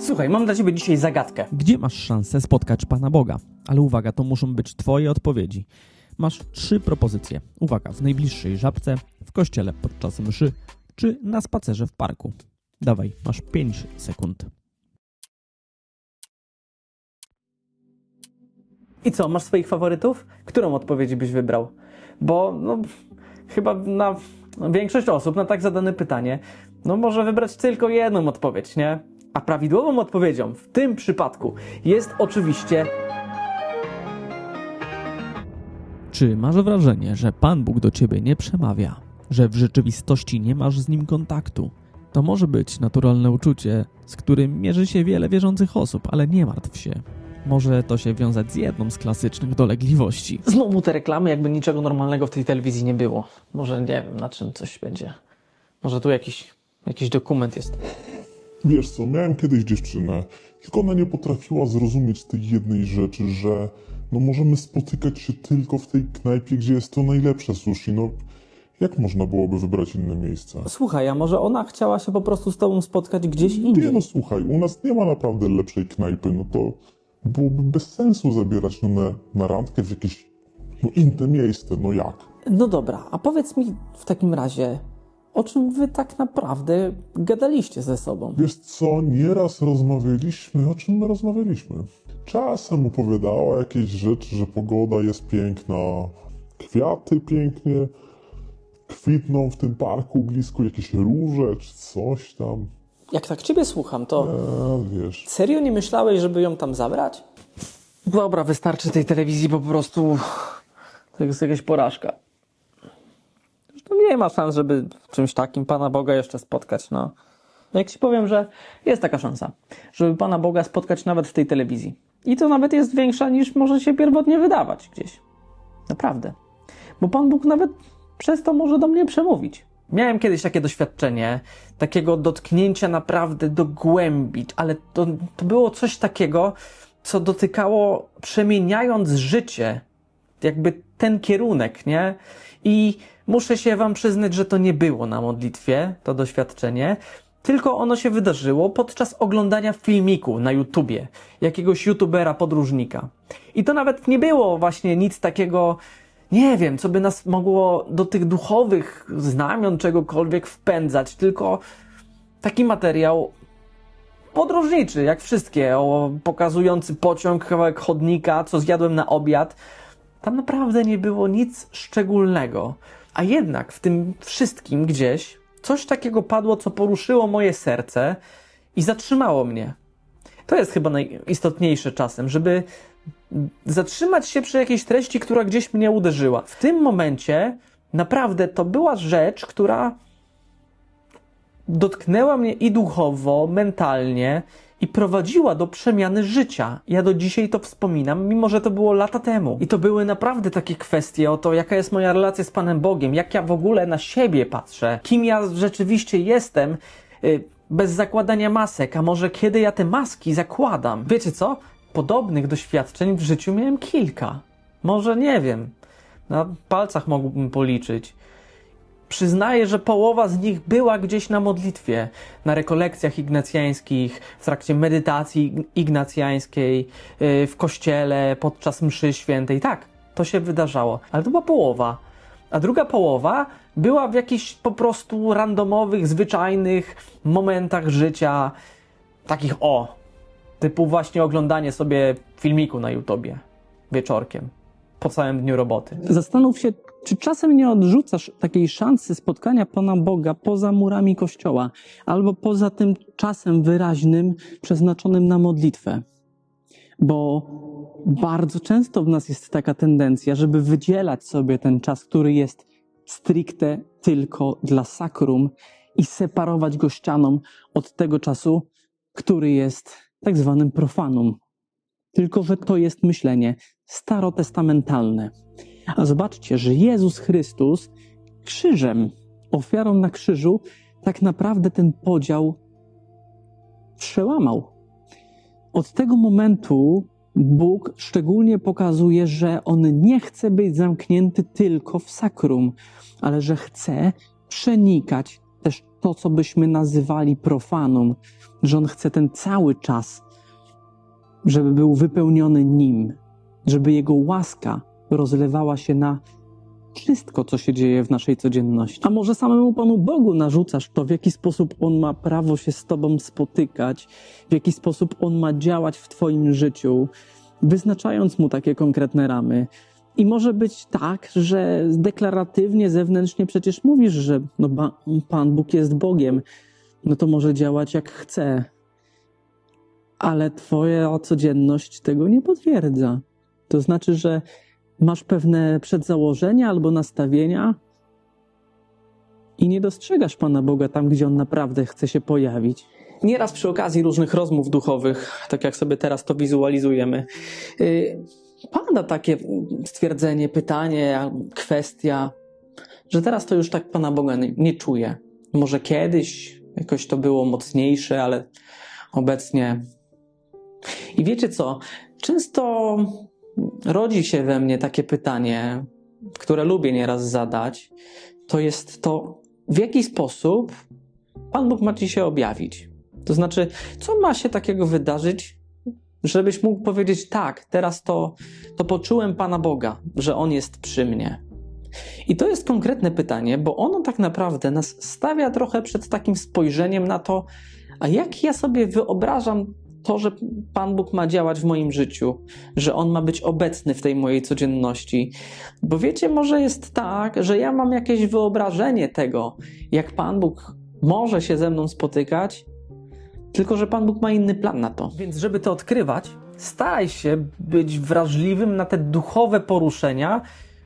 Słuchaj, mam dla ciebie dzisiaj zagadkę. Gdzie masz szansę spotkać Pana Boga? Ale uwaga, to muszą być Twoje odpowiedzi. Masz trzy propozycje. Uwaga, w najbliższej żabce, w kościele podczas mszy, czy na spacerze w parku. Dawaj, masz 5 sekund. I co, masz swoich faworytów? Którą odpowiedź byś wybrał? Bo no, chyba na większość osób na tak zadane pytanie no może wybrać tylko jedną odpowiedź, nie? A prawidłową odpowiedzią w tym przypadku jest oczywiście Czy masz wrażenie, że Pan Bóg do ciebie nie przemawia, że w rzeczywistości nie masz z nim kontaktu? To może być naturalne uczucie, z którym mierzy się wiele wierzących osób, ale nie martw się. Może to się wiązać z jedną z klasycznych dolegliwości. znowu te reklamy, jakby niczego normalnego w tej telewizji nie było. Może nie wiem, na czym coś będzie. Może tu jakiś, jakiś dokument jest. Wiesz co, miałem kiedyś dziewczynę, tylko ona nie potrafiła zrozumieć tej jednej rzeczy, że no możemy spotykać się tylko w tej knajpie, gdzie jest to najlepsze sushi. No, jak można byłoby wybrać inne miejsce? Słuchaj, a może ona chciała się po prostu z tobą spotkać gdzieś Nie indziej? no, słuchaj, u nas nie ma naprawdę lepszej knajpy, no to byłoby bez sensu zabierać no na, na randkę w jakieś no, inne miejsce, no jak? No dobra, a powiedz mi w takim razie, o czym wy tak naprawdę gadaliście ze sobą? Wiesz co, nieraz rozmawialiśmy, o czym my rozmawialiśmy? Czasem opowiadała jakieś rzeczy, że pogoda jest piękna, kwiaty pięknie kwitną w tym parku blisko jakieś róże czy coś tam. Jak tak ciebie słucham, to A, wiesz, serio nie myślałeś, żeby ją tam zabrać? Dobra, wystarczy tej telewizji, bo po prostu to jest jakaś porażka. Nie ma szans, żeby w czymś takim Pana Boga jeszcze spotkać, no. Jak ci powiem, że jest taka szansa, żeby Pana Boga spotkać nawet w tej telewizji. I to nawet jest większa niż może się pierwotnie wydawać gdzieś. Naprawdę. Bo Pan Bóg nawet przez to może do mnie przemówić. Miałem kiedyś takie doświadczenie, takiego dotknięcia naprawdę do głębi, ale to, to było coś takiego, co dotykało, przemieniając życie, jakby ten kierunek, nie? I muszę się Wam przyznać, że to nie było na modlitwie, to doświadczenie, tylko ono się wydarzyło podczas oglądania filmiku na YouTubie, jakiegoś YouTubera podróżnika. I to nawet nie było właśnie nic takiego, nie wiem, co by nas mogło do tych duchowych znamion czegokolwiek wpędzać, tylko taki materiał podróżniczy, jak wszystkie, o, pokazujący pociąg, kawałek chodnika, co zjadłem na obiad. Tam naprawdę nie było nic szczególnego. A jednak w tym wszystkim gdzieś coś takiego padło, co poruszyło moje serce i zatrzymało mnie. To jest chyba najistotniejsze czasem, żeby zatrzymać się przy jakiejś treści, która gdzieś mnie uderzyła. W tym momencie naprawdę to była rzecz, która dotknęła mnie i duchowo, mentalnie i prowadziła do przemiany życia. Ja do dzisiaj to wspominam, mimo że to było lata temu. I to były naprawdę takie kwestie o to, jaka jest moja relacja z Panem Bogiem, jak ja w ogóle na siebie patrzę, kim ja rzeczywiście jestem. y, Bez zakładania masek, a może kiedy ja te maski zakładam? Wiecie co? Podobnych doświadczeń w życiu miałem kilka. Może nie wiem. Na palcach mógłbym policzyć. Przyznaję, że połowa z nich była gdzieś na modlitwie, na rekolekcjach ignacjańskich, w trakcie medytacji ig- ignacjańskiej, yy, w kościele, podczas mszy świętej. Tak, to się wydarzało, ale to była połowa. A druga połowa była w jakichś po prostu randomowych, zwyczajnych momentach życia, takich o, typu właśnie oglądanie sobie filmiku na YouTubie wieczorkiem, po całym dniu roboty. Zastanów się, czy czasem nie odrzucasz takiej szansy spotkania Pana Boga poza murami kościoła albo poza tym czasem wyraźnym przeznaczonym na modlitwę. Bo bardzo często w nas jest taka tendencja, żeby wydzielać sobie ten czas, który jest stricte tylko dla sakrum i separować go ścianą od tego czasu, który jest tak zwanym profanum. Tylko, że to jest myślenie starotestamentalne. A zobaczcie, że Jezus Chrystus krzyżem, ofiarą na krzyżu, tak naprawdę ten podział przełamał. Od tego momentu Bóg szczególnie pokazuje, że On nie chce być zamknięty tylko w sakrum, ale że chce przenikać też to, co byśmy nazywali profanum, że On chce ten cały czas, żeby był wypełniony Nim, żeby Jego łaska rozlewała się na wszystko, co się dzieje w naszej codzienności. A może samemu Panu Bogu narzucasz to, w jaki sposób On ma prawo się z Tobą spotykać, w jaki sposób On ma działać w Twoim życiu, wyznaczając Mu takie konkretne ramy. I może być tak, że deklaratywnie, zewnętrznie przecież mówisz, że no, ba- Pan Bóg jest Bogiem, no to może działać jak chce. Ale Twoja codzienność tego nie potwierdza. To znaczy, że masz pewne przedzałożenia albo nastawienia i nie dostrzegasz Pana Boga tam, gdzie On naprawdę chce się pojawić. Nieraz przy okazji różnych rozmów duchowych, tak jak sobie teraz to wizualizujemy, yy, pada takie stwierdzenie, pytanie, kwestia, że teraz to już tak Pana Boga nie, nie czuję. Może kiedyś jakoś to było mocniejsze, ale obecnie. I wiecie co? Często rodzi się we mnie takie pytanie, które lubię nieraz zadać. To jest to, w jaki sposób Pan Bóg ma ci się objawić. To znaczy, co ma się takiego wydarzyć, żebyś mógł powiedzieć: Tak, teraz to, to poczułem Pana Boga, że On jest przy mnie. I to jest konkretne pytanie, bo ono tak naprawdę nas stawia trochę przed takim spojrzeniem na to, a jak ja sobie wyobrażam to, że Pan Bóg ma działać w moim życiu, że On ma być obecny w tej mojej codzienności. Bo wiecie, może jest tak, że ja mam jakieś wyobrażenie tego, jak Pan Bóg może się ze mną spotykać, tylko że Pan Bóg ma inny plan na to. Więc żeby to odkrywać, staraj się być wrażliwym na te duchowe poruszenia,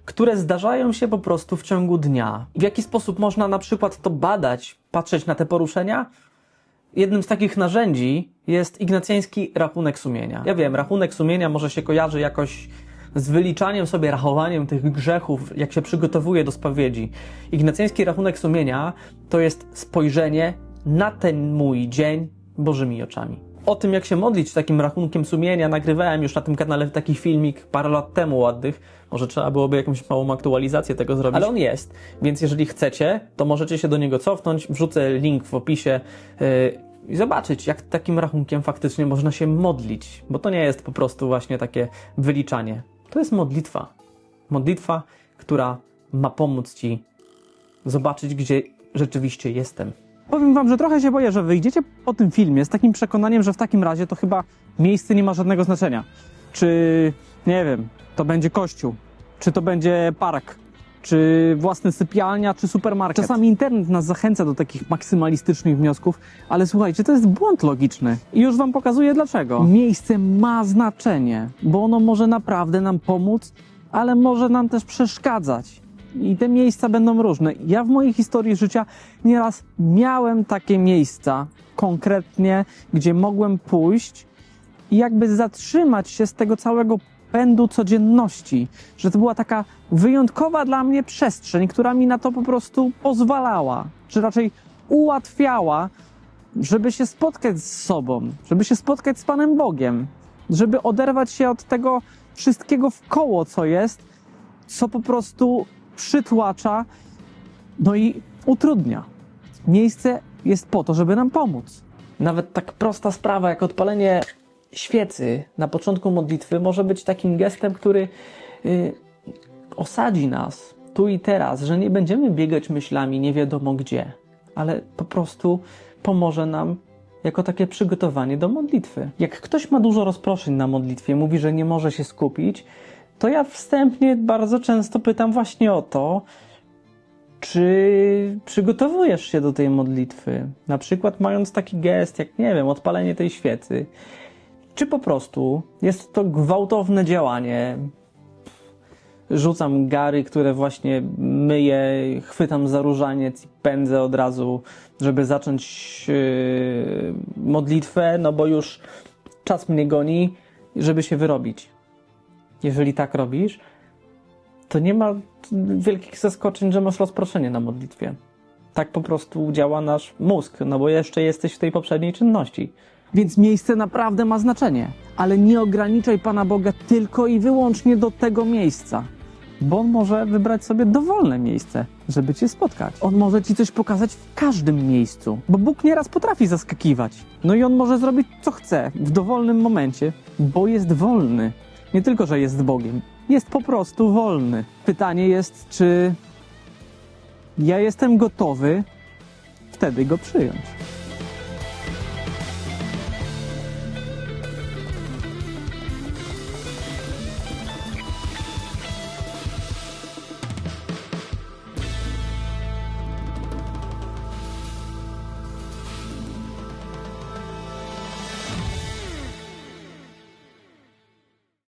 które zdarzają się po prostu w ciągu dnia. W jaki sposób można na przykład to badać, patrzeć na te poruszenia? Jednym z takich narzędzi jest ignacjański rachunek sumienia. Ja wiem, rachunek sumienia może się kojarzy jakoś z wyliczaniem sobie, rachowaniem tych grzechów, jak się przygotowuje do spowiedzi. Ignacjański rachunek sumienia to jest spojrzenie na ten mój dzień Bożymi oczami. O tym, jak się modlić takim rachunkiem sumienia, nagrywałem już na tym kanale taki filmik parę lat temu ładnych. Może trzeba byłoby jakąś małą aktualizację tego zrobić. Ale on jest, więc jeżeli chcecie, to możecie się do niego cofnąć. Wrzucę link w opisie yy, i zobaczyć, jak takim rachunkiem faktycznie można się modlić. Bo to nie jest po prostu właśnie takie wyliczanie. To jest modlitwa. Modlitwa, która ma pomóc Ci zobaczyć, gdzie rzeczywiście jestem. Powiem wam, że trochę się boję, że wyjdziecie po tym filmie z takim przekonaniem, że w takim razie to chyba miejsce nie ma żadnego znaczenia. Czy, nie wiem, to będzie kościół, czy to będzie park, czy własny sypialnia, czy supermarket. Czasami internet nas zachęca do takich maksymalistycznych wniosków, ale słuchajcie, to jest błąd logiczny. I już wam pokazuję dlaczego. Miejsce ma znaczenie, bo ono może naprawdę nam pomóc, ale może nam też przeszkadzać. I te miejsca będą różne. Ja w mojej historii życia nieraz miałem takie miejsca konkretnie, gdzie mogłem pójść i jakby zatrzymać się z tego całego pędu codzienności, że to była taka wyjątkowa dla mnie przestrzeń, która mi na to po prostu pozwalała, czy raczej ułatwiała, żeby się spotkać z sobą, żeby się spotkać z Panem Bogiem, żeby oderwać się od tego wszystkiego w koło, co jest, co po prostu przytłacza, no i utrudnia. Miejsce jest po to, żeby nam pomóc. Nawet tak prosta sprawa jak odpalenie świecy na początku modlitwy może być takim gestem, który y, osadzi nas tu i teraz, że nie będziemy biegać myślami nie wiadomo gdzie, ale po prostu pomoże nam jako takie przygotowanie do modlitwy. Jak ktoś ma dużo rozproszeń na modlitwie, mówi, że nie może się skupić, to ja wstępnie bardzo często pytam właśnie o to, czy przygotowujesz się do tej modlitwy? Na przykład mając taki gest, jak nie wiem, odpalenie tej świecy. Czy po prostu jest to gwałtowne działanie? Rzucam gary, które właśnie myję, chwytam za różaniec i pędzę od razu, żeby zacząć yy, modlitwę, no bo już czas mnie goni, żeby się wyrobić. Jeżeli tak robisz, to nie ma wielkich zaskoczeń, że masz rozproszenie na modlitwie. Tak po prostu działa nasz mózg, no bo jeszcze jesteś w tej poprzedniej czynności. Więc miejsce naprawdę ma znaczenie, ale nie ograniczaj Pana Boga tylko i wyłącznie do tego miejsca. bo on może wybrać sobie dowolne miejsce, żeby cię spotkać. On może ci coś pokazać w każdym miejscu, bo Bóg nieraz potrafi zaskakiwać. No i on może zrobić co chce w dowolnym momencie, bo jest wolny. Nie tylko, że jest Bogiem, jest po prostu wolny. Pytanie jest, czy ja jestem gotowy wtedy go przyjąć.